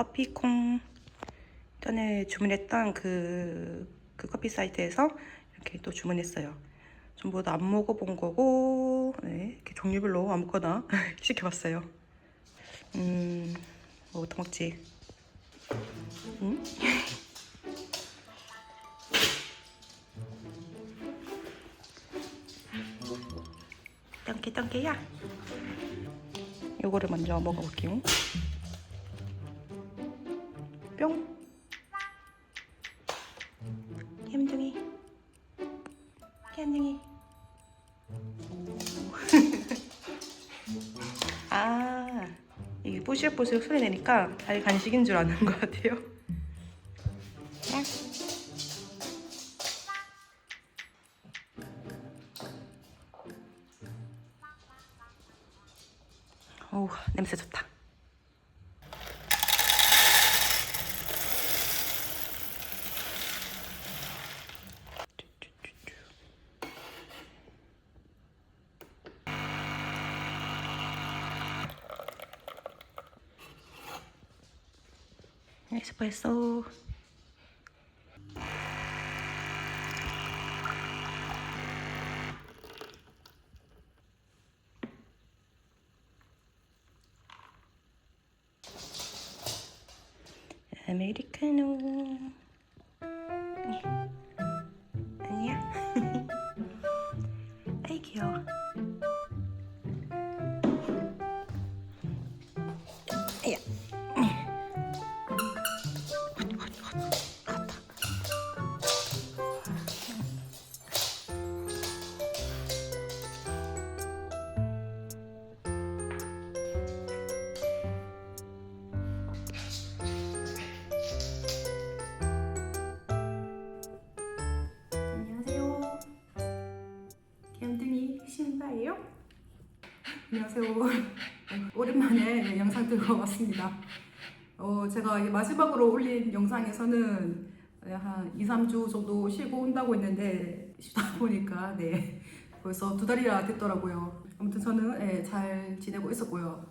커피콩 전에 주문했던 그, 그 커피 사이트에서 이렇게 또 주문했어요. 전부 다 안 먹어본 거고 네, 이렇게 종류별로 아무거나 시켜봤어요. 음, 뭐부터 먹지? 음? 똥개 똥개야. 요거를 먼저 먹어볼게요. 뿅. 햄둥이. 햄둥이. 아, 이게 뽀실뽀실 소리 내니까 달 간식인 줄 아는 것 같아요. 에 안녕하세요. 오랜만에 영상 들고 왔습니다. 어, 제가 마지막으로 올린 영상에서는 한 2, 3주 정도 쉬고 온다고 했는데 쉬다 보니까 네 벌써 두 달이나 됐더라고요. 아무튼 저는 예, 잘 지내고 있었고요.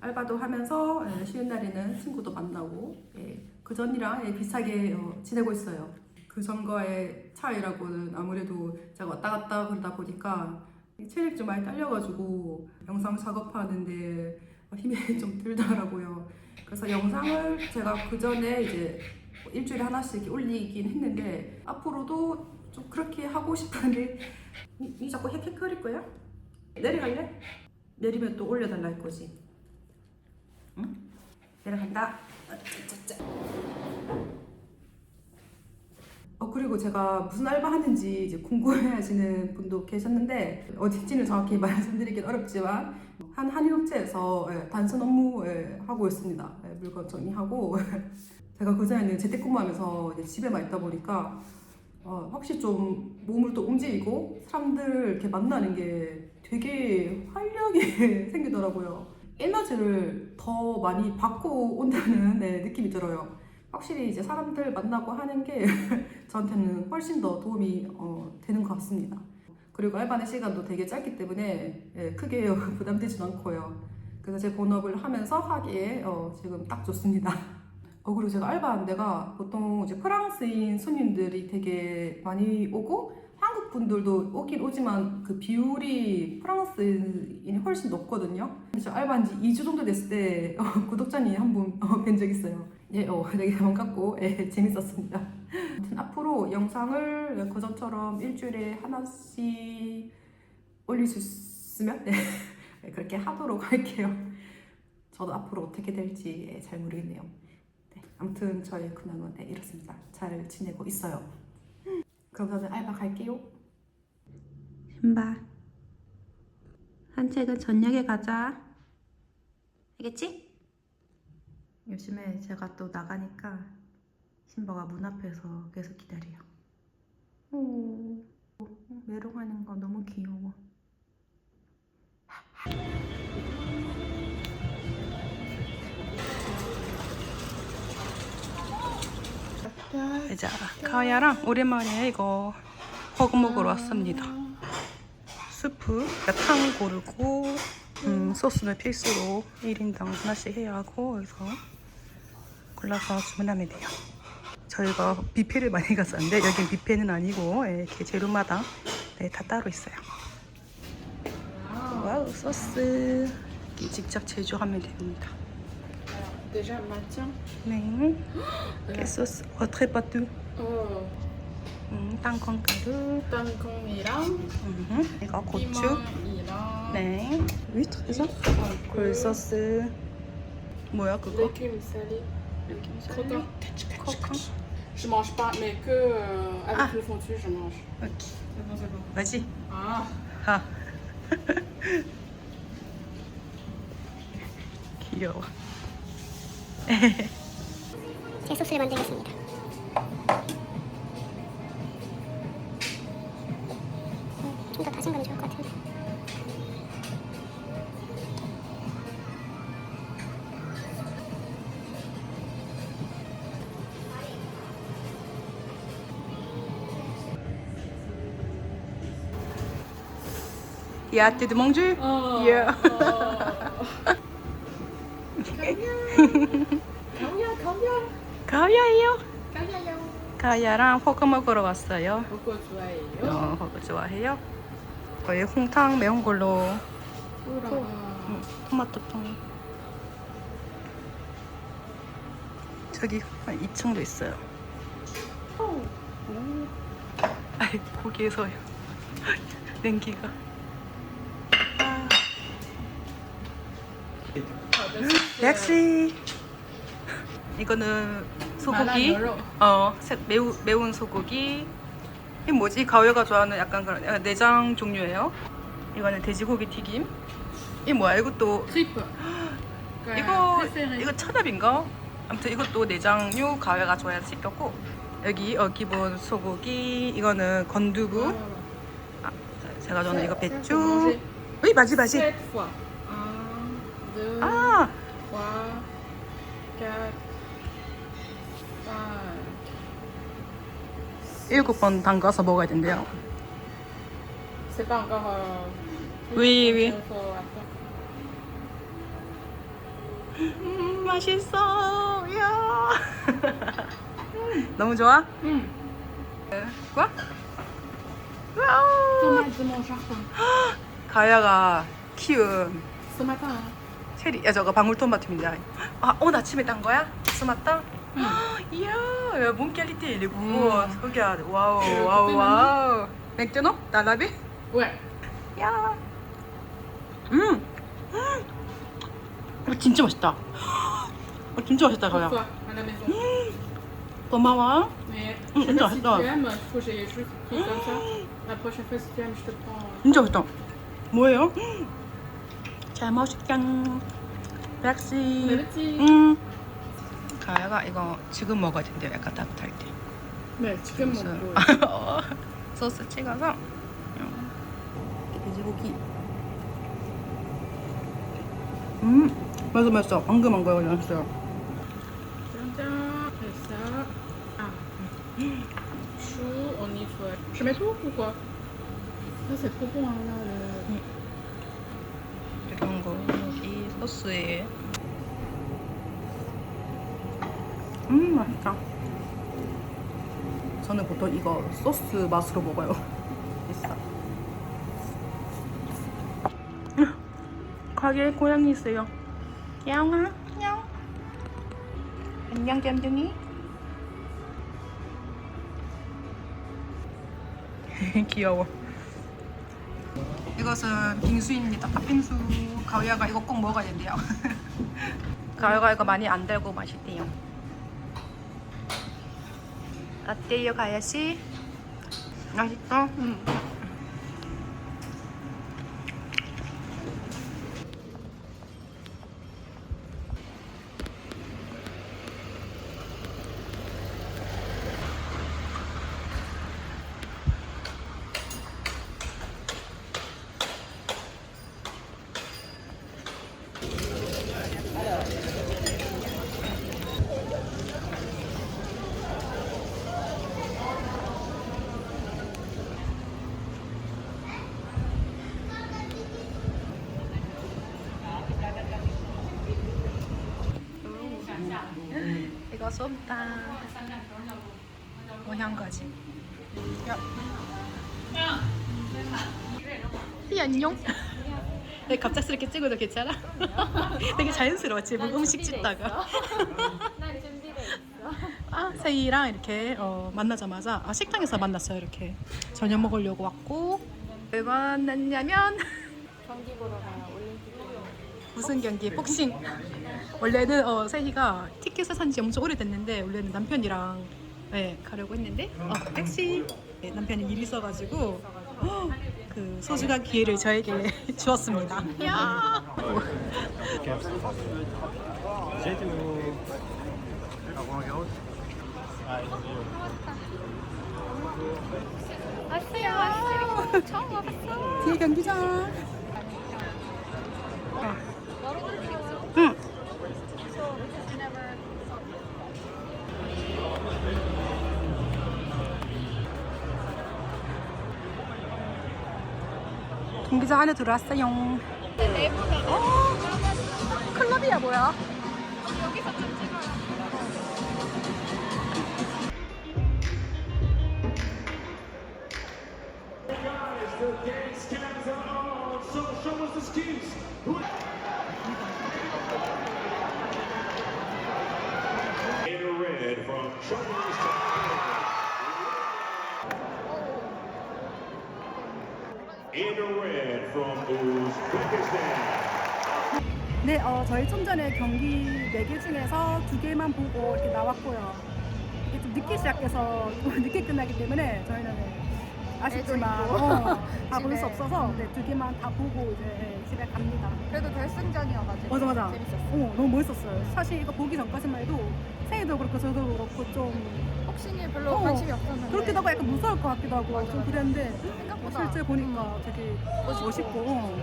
알바도 하면서 예, 쉬는 날에는 친구도 만나고 예, 그 전이랑 예, 비슷하게 어, 지내고 있어요. 그 전과의 차이라고는 아무래도 제가 왔다 갔다 그러다 보니까 이 체력이 좀 많이 딸려가지고 영상 작업하는데 힘이 좀 들더라고요. 그래서 영상을 제가 그 전에 이제 뭐 일주일에 하나씩 올리긴 했는데 앞으로도 좀 그렇게 하고 싶은데 이, 이 자꾸 헥헥거릴 거야? 내려갈래? 내리면 또 올려달라 할 거지. 응? 내려간다. 아, 짜짜짜. 어 그리고 제가 무슨 알바 하는지 이제 궁금해 하시는 분도 계셨는데 어딘지는 정확히 말씀드리긴 어렵지만 한 한일업체에서 예, 단순 업무 예, 하고 있습니다. 예, 물건 정리하고 제가 그 전에는 재택근무하면서 집에만 있다 보니까 어, 확실히 좀 몸을 또 움직이고 사람들 이렇게 만나는 게 되게 활력이 생기더라고요. 에너지를 더 많이 받고 온다는 네, 느낌이 들어요. 확실히 이제 사람들 만나고 하는 게 저한테는 훨씬 더 도움이 어, 되는 것 같습니다. 그리고 알바는 시간도 되게 짧기 때문에 예, 크게 부담되지도 않고요. 그래서 제 본업을 하면서 하기에 어, 지금 딱 좋습니다. 어, 그리고 제가 알바한 데가 보통 이제 프랑스인 손님들이 되게 많이 오고 한국 분들도 오긴 오지만 그 비율이 프랑스인이 훨씬 높거든요. 그래서 알바한 지 2주 정도 됐을 때 어, 구독자님 한분뵌적 있어요. 예, 어, 되게 반갑고 예, 재밌었습니다. 아무튼 앞으로 영상을 그전처럼 일주일에 하나씩 올릴 수 있으면 네, 그렇게 하도록 할게요. 저도 앞으로 어떻게 될지 예, 잘 모르겠네요. 네, 아무튼 저의 근황은 네, 이렇습니다. 잘 지내고 있어요. 그럼 저는 알바 갈게요. 신바. 산책은 저녁에 가자. 알겠지? 요즘에 제가 또 나가니까 신바가 문 앞에서 계속 기다려요. 오, 메롱하는 거 너무 귀여워. 이제 카야랑 오랜만에 이거 버거 먹으러 왔습니다. 스프, 그러니까 탕 고르고 음, 소스는 필수로 1인당 하나씩 해야 하고 그래서 골라서 주문하면 돼요. 저희가 뷔페를 많이 갔었는데 여긴 뷔페는 아니고 예, 이렇게 재료마다 네, 다 따로 있어요. 와우 소스 직접 제조하면 됩니다. Déjà matin. 네. 이렇게 소스 어트레 파뚜 어, 음, 땅콩 가루 땅콩이랑 음, 이거 고추 피망이랑 네. 위트 그래서 굴소스 뭐야 그거? légumes salés. Croquant. 코콘 Je mange pas, mais que euh, avec Ah. le fondue, je mange. 오케이 C'est bon, c'est bon. 뭐지? Ah, 아 귀여워 제 소스를 만들겠습니다. 음, 좀더 다진 거면 좋을 것 같은데. 야 뜨드 몽주? Oh. Yeah. 가오야, 가오야. 가야예요 가야요. 가야랑 호그 먹으러 왔어요 그거 좋아해요? 어, 호그 좋아해요? 거의 홍탕 매운 걸로 우라. 음, 토마토통 저기 한 2층도 있어요 오. 아이 거기에서요 냉기가 아. 렉시. 이거는 소고기. 어 새- 매우 매운 소고기. 이 뭐지? 가오가 좋아하는 약간 그런 내장 종류예요? 이거는 돼지고기 튀김. 이 뭐야? 이것도 트리프. 이거. 이거 천엽인가? 아무튼 이것도 내장류 가위가 좋아해 서 시켰고. 여기 어 기본 소고기. 이거는 건두부. 아, 제가 저는 이거 배추. 으이 맞지 맞지 Deux, 아 quatre, cinq. 일곱 번 담가서 먹어야 된대요 euh, il faut attendre. 음 맛있어 야 너무 좋아? Hum, quoi? 와우. 가야가 키운. 체리 야 저거 방울토마토입니다 아 오늘 아침에 딴 거야? 스마타? 이야 야, 몸 퀄리티 일리고 음. 소기야 와우 와우 와우 맥주노? 달라비? Ouais. 야 음. 음. 어, 진짜 맛있다 어, 진짜 맛있다 maison. 고마워 je te prends. 진짜 맛있다 뭐예요? 잘 먹을게 렉시 Merci. 음. 가야가 이거 지금 먹어야 된대요 약간 따뜻할 때 Mais tu peux 소스. 어, 찍어서 음. 돼지고기 음 맛있어 맛있어 방금 한 거예요 맛있어요. Ah. Ou quoi Ça, c'est trop bon, hein, là. le- 이런 거 여기 소스에. 음 맛있다. 저는 보통 이거 소스 맛으로 먹어요. 있어. 가게에 고양이 있어요. 야옹아 야옹 안녕 täm둥이. 귀여워. 이것은 빙수입니다. 팥빙수. 가위아가 이거 꼭 먹어야 된대요. 가위가 이거 많이 안 달고 맛있대요. 어때요, 가야 씨? 맛있어? 응. 솜땀. 모양까지. 야. 이 안녕. 내 갑작스럽게 찍어도 괜찮아? 되게 자연스러워 지금 음식 찍다가. 난 준비돼 있어. 아, 세이랑 이렇게 어, 만나자마자 아, 식당에서 만났어요. 이렇게 저녁 먹으려고 왔고 왜 만났냐면 경기 보러 가요. 무슨 경기? 복싱. 원래는 어, 세희가 티켓을 산지 엄청 오래됐는데 원래는 남편이랑 네, 가려고 했는데 어, 택시 네, 남편이 일 있어가지고 어, 그 소중한 기회를 저에게 주었습니다. 야. 왔어요, 왔어요. 처음 와봤어. 뒤에 경기장. 응. 경기장 안에 들어왔어요. 어, 클럽이야 뭐야? Shoulders In red from Uzbekistan. 네, 어, 저희 좀 전에 경기 4개 중에서 2개만 보고 이렇게 나왔고요. 이게 좀 늦게 시작해서 좀 늦게 끝나기 때문에 저희는 네, 아쉽지만. 어, 다 볼 수. 없어서 네, 2개만 다 보고 이제 네, 집에 갑니다. 그래도 결승전이어가지고. 맞아 맞아. 재밌었어. 어, 너무 멋있었어요. 사실 이거 보기 전까지만 해도 생이도 그렇고 저도 그렇고 좀 복싱에 별로 어, 관심이 없었는데. 그렇기도 하고 약간 무서울 것 같기도 하고 맞아, 좀 맞아. 그랬는데 생각보다. 실제 보니까 되게 멋있고 어,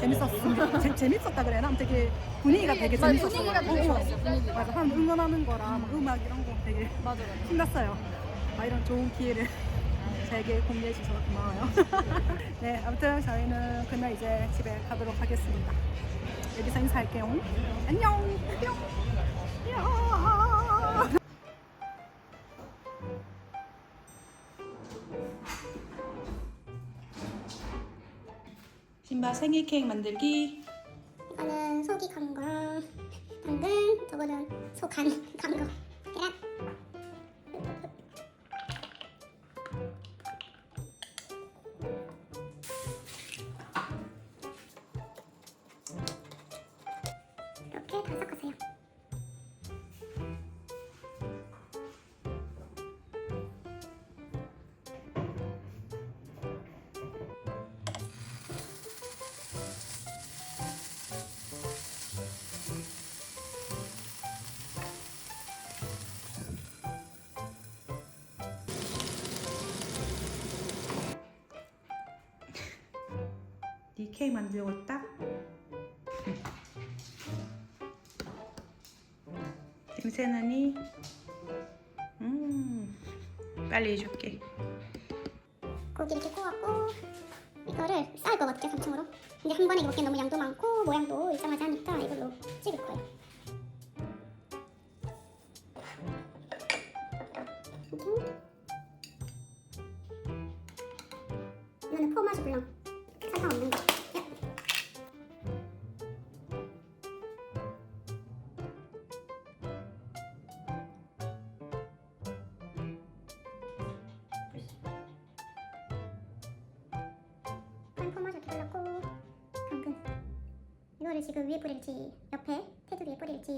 재밌었어. 재, 재밌었다 그래야 나 되게 분위기가 되게 맞아, 재밌었어요. 분위기가 되게 어, 어. 좋았어, 분위기가. 맞아, 사람 응원하는 거랑 막 음악 이런 거 되게 맞아, 맞아. 신났어요. 아, 이런 좋은 기회를 저에게 공유해 주셔서 고마워요. 네, 아무튼 저희는 그날 이제 집에 가도록 하겠습니다. 여기서 인사할게요. 안녕. 안녕. 안녕. 생일 케이크 만들기. 이거는 소기 간 거, 당근, 저거는 소간 간 거. 계란. 이렇게 다섞 케이크 만들고 있다. 냄새 나니? 음, 빨리 해줄게. 고기 이렇게 구웠고 이거를 쌀 거거든요 3층으로 근데 한 번에 먹기엔 너무 양도 많고 모양도 일정하지 않으니까 이걸로 찍을 거예요 뿌릴지 옆에 테두리에 뿌릴지.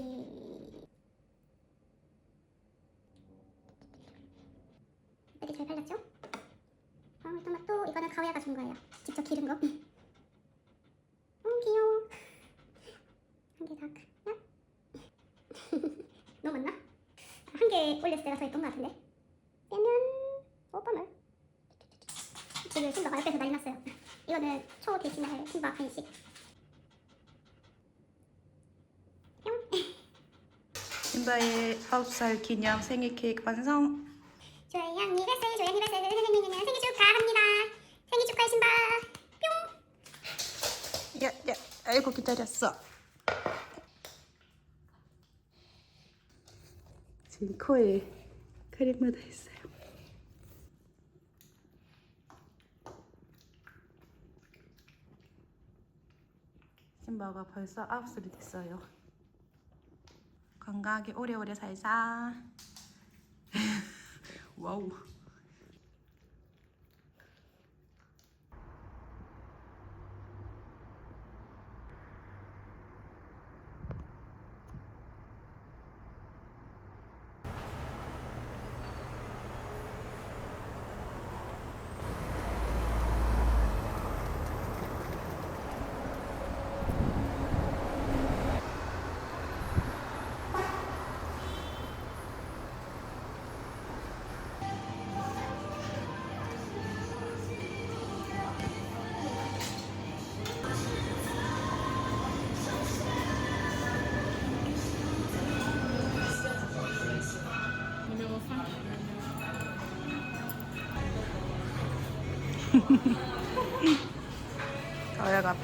이렇게 잘 발랐죠? 방울토마토 이거는 가오야가 준 거예요. 직접 기른 거? 음, 귀여워. 한 개더 할까요? 너무 많나? 한 개 올렸을 때가 더 예쁜 것 같은데? 빼면. 오빠물. 지금 신바가 옆에서 난리 났어요. 이거는 초 대신에 신바 간식 신바의 9살 기념 생일 케이크 완성. 조양이 발생 조양이 발생 생일 축하합니다 생일 축하해 신바 야, 야, 아이고 기다렸어. 지금 코에 크림 묻어 있어요. 심바가 벌써 아홉 살이 됐어요. 건강하게 오래오래 살자. 와우.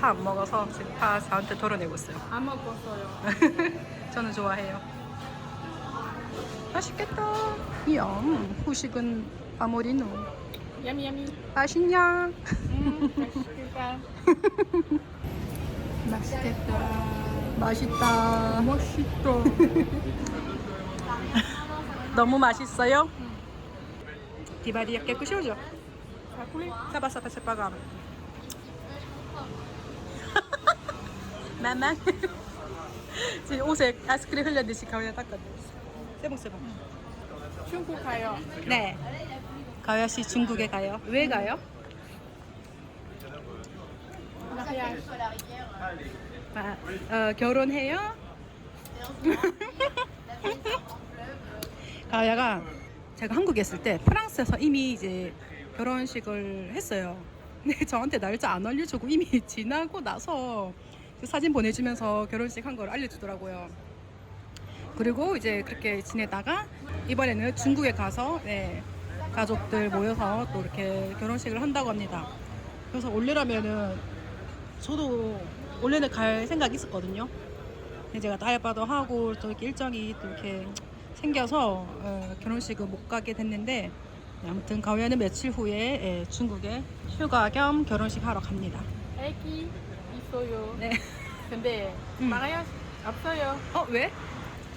파 안 먹어서 지금 파 저한테 덜어내고 있어요. 안 먹었어요. 저는 좋아해요. 맛있겠다. 이야, 후식은 아모리노. 야미 야미. 맛있냐? 음, 맛있겠다. 맛있겠다. 맛있다. 멋있다. 너무 맛있어요? ça va, c'est pas grave. 마마. 지금 옷에 아이스크림 흘렸듯이 가위에 닦아줬어. 세봉세봉. 중국 가요. 네. 가위아 씨 중국에 가요. 왜 가요? 아, 어, 결혼해요? 가야가 제가 한국에 있을 때 프랑스에서 이미 이제 결혼식을 했어요. 근데 저한테 날짜 안 알려주고 이미 지나고 나서 그 사진 보내주면서 결혼식 한 걸 알려주더라고요. 그리고 이제 그렇게 지내다가 이번에는 중국에 가서 네, 가족들 모여서 또 이렇게 결혼식을 한다고 합니다. 그래서 원래라면은 저도 원래는 갈 생각이 있었거든요. 제가 알바도 하고 또 이렇게 일정이 또 이렇게 생겨서 어, 결혼식을 못 가게 됐는데 네, 아무튼 가위아는 며칠 후에 예, 중국에 휴가 겸 결혼식 하러 갑니다. 애기 있어요. 네. 근데 음. mariage 없어요. 어 왜?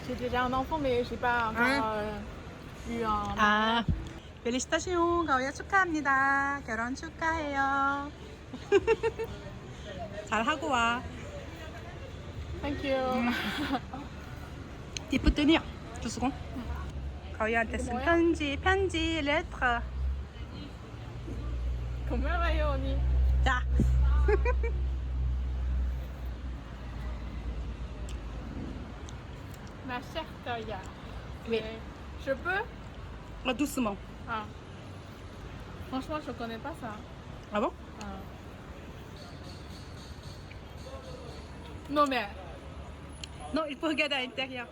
J'ai déjà un enfant mais j'ai pas encore Hein? eu un. 아, 벨리시타시오 가위아 축하합니다. 결혼 축하해요. 잘 하고 와. Thank you. 디프트니야 주스공. 가위한테 쓴 뭐야? 편지, 편지, 레터. 고마워요 언니. 자. Ma chère Toya. Oui. Euh, Je peux 아, doucement. Ah. Franchement, je connais pas ça. 아 bon? Ah. Non mais, Non, il faut regarder à l'intérieur.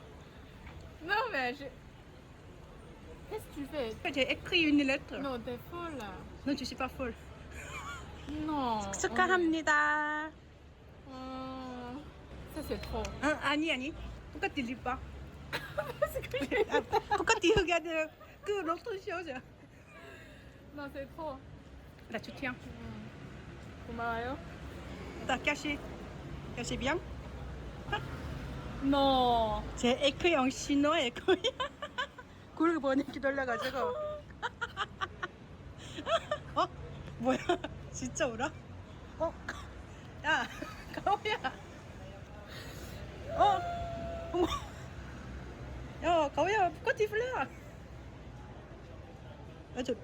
non mais, je... qu'est-ce que tu fais J'ai écrit une lettre. Non, t'es folle. là. Non, je suis pas folle. Non. 축하합니다. Hum, Ça c'est trop. 응, 아니 아니. Ah, Pourquoi tu regardes que l'autre chose? Non, c'est trop. Là, tu tiens. 고마워요. Caché bien. Non. J'ai écrit en chinois et coréen. 그걸 보내기 돌려가지고. 어? 뭐야? 진짜 울어? 어? 야, 가오야. 어? 어머. 야, 가오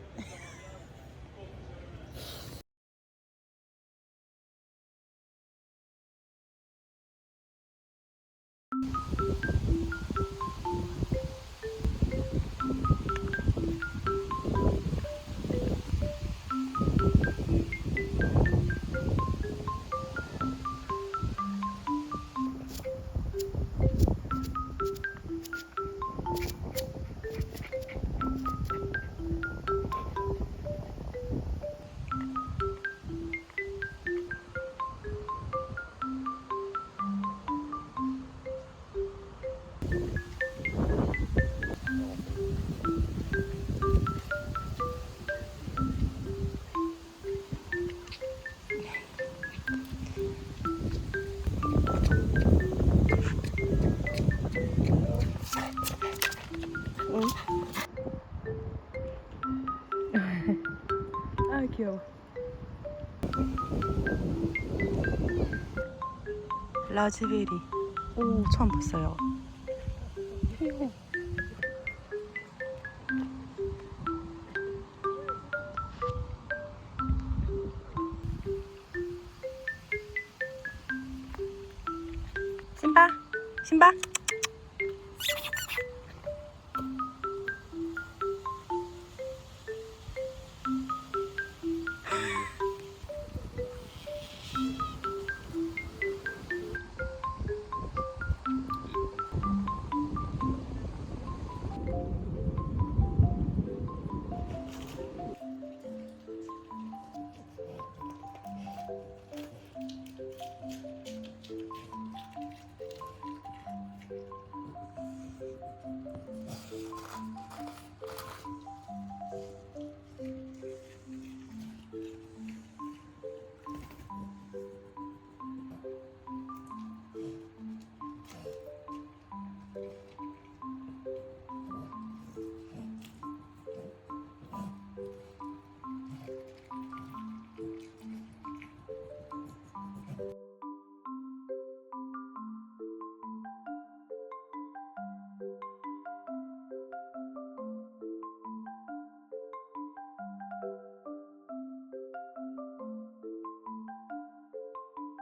라즈베리. 오, 처음 봤어요. 신바, 신바.